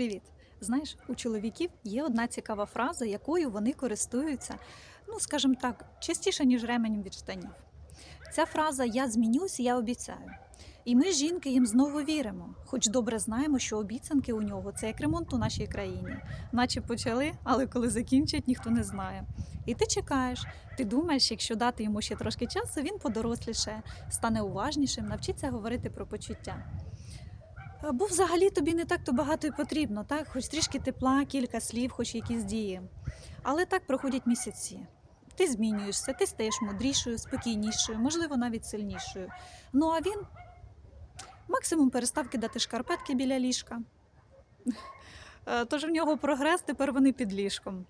Привіт! Знаєш, у чоловіків є одна цікава фраза, якою вони користуються, ну скажімо так, частіше, ніж ременем від штанів. Ця фраза Я змінюсь, я обіцяю. І ми, жінки, їм знову віримо, хоч добре знаємо, що обіцянки у нього це як ремонт у нашій країні, наче почали, але коли закінчать, ніхто не знає. І ти чекаєш, ти думаєш, якщо дати йому ще трошки часу, він подоросліше, стане уважнішим, навчиться говорити про почуття. Бо взагалі тобі не так то багато і потрібно, так? Хоч трішки тепла, кілька слів, хоч якісь дії. Але так проходять місяці. Ти змінюєшся, ти стаєш мудрішою, спокійнішою, можливо, навіть сильнішою. Ну а він максимум перестав кидати шкарпетки біля ліжка. Е, Тож в нього прогрес, тепер вони під ліжком.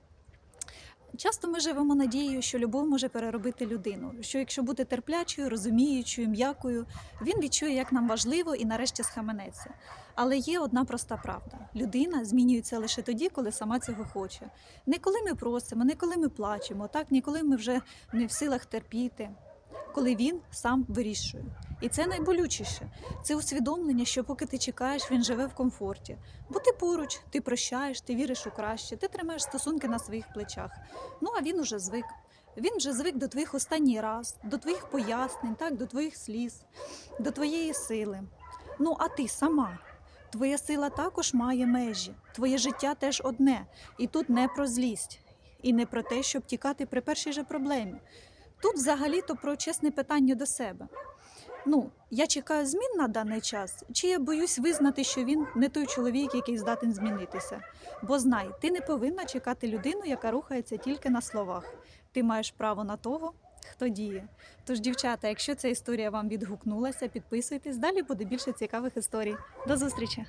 Часто ми живемо надією, що любов може переробити людину, що якщо бути терплячою, розуміючою, м'якою, він відчує, як нам важливо, і нарешті схаменеться. Але є одна проста правда: людина змінюється лише тоді, коли сама цього хоче. Не коли ми просимо, не коли ми плачемо, так ніколи ми вже не в силах терпіти, коли він сам вирішує. І це найболючіше. Це усвідомлення, що поки ти чекаєш, він живе в комфорті. Бо ти поруч, ти прощаєш, ти віриш у краще, ти тримаєш стосунки на своїх плечах. Ну а він уже звик. Він вже звик до твоїх останній раз, до твоїх пояснень, так, до твоїх сліз, до твоєї сили. Ну, а ти сама. Твоя сила також має межі, твоє життя теж одне. І тут не про злість, і не про те, щоб тікати при першій же проблемі. Тут взагалі-то про чесне питання до себе. Ну, я чекаю змін на даний час, чи я боюсь визнати, що він не той чоловік, який здатен змінитися. Бо знай, ти не повинна чекати людину, яка рухається тільки на словах. Ти маєш право на того, хто діє. Тож, дівчата, якщо ця історія вам відгукнулася, підписуйтесь. Далі буде більше цікавих історій. До зустрічі!